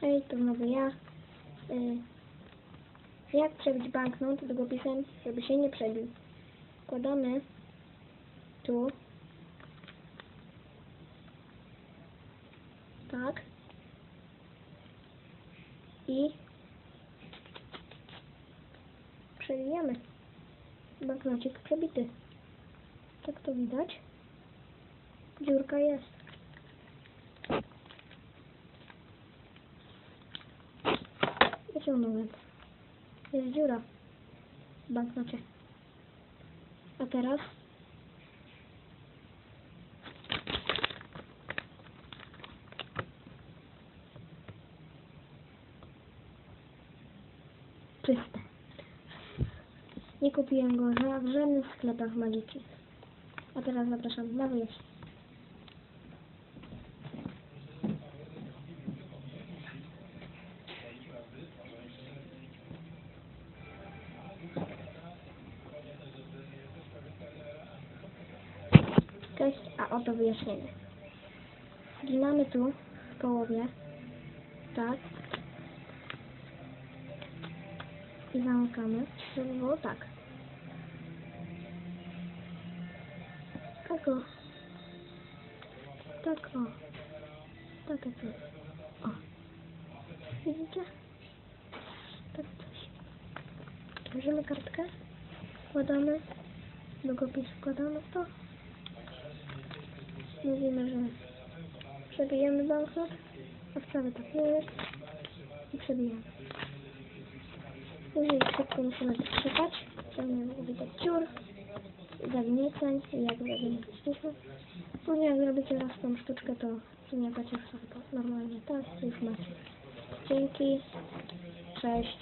Hej, to znowu ja. Y, jak przebić banknot długopisem, żeby się nie przebił? Wkładamy tu. Tak. I przewijamy. Banknocik przebity. Tak to widać. Dziurka jest. Wyciągnąłem. Jest dziura w banknocie. A teraz czyste. Nie kupiłem go w żadnych sklepach magicznych. A teraz zapraszam na wyjaśnienie. Cześć, a oto wyjaśnienie. Ginamy tu w połowie, tak. I zamykamy, żeby było tak. Tak o. Tak o. Tak o. tu. O. Widzicie? Tak coś. Bierzemy kartkę, wkładamy, długopis wkładamy to. Mówimy, że przebijemy banknot, a wcale tak nie jest i przebijamy. Później szybko musimy wstrzykać, żeby nie było widać dziur, zagnieceń i jak zagnieciliśmy. Później jak zrobicie raz tą sztuczkę, to zmiatacie sobie to normalnie tak już macie. Dzięki, cześć.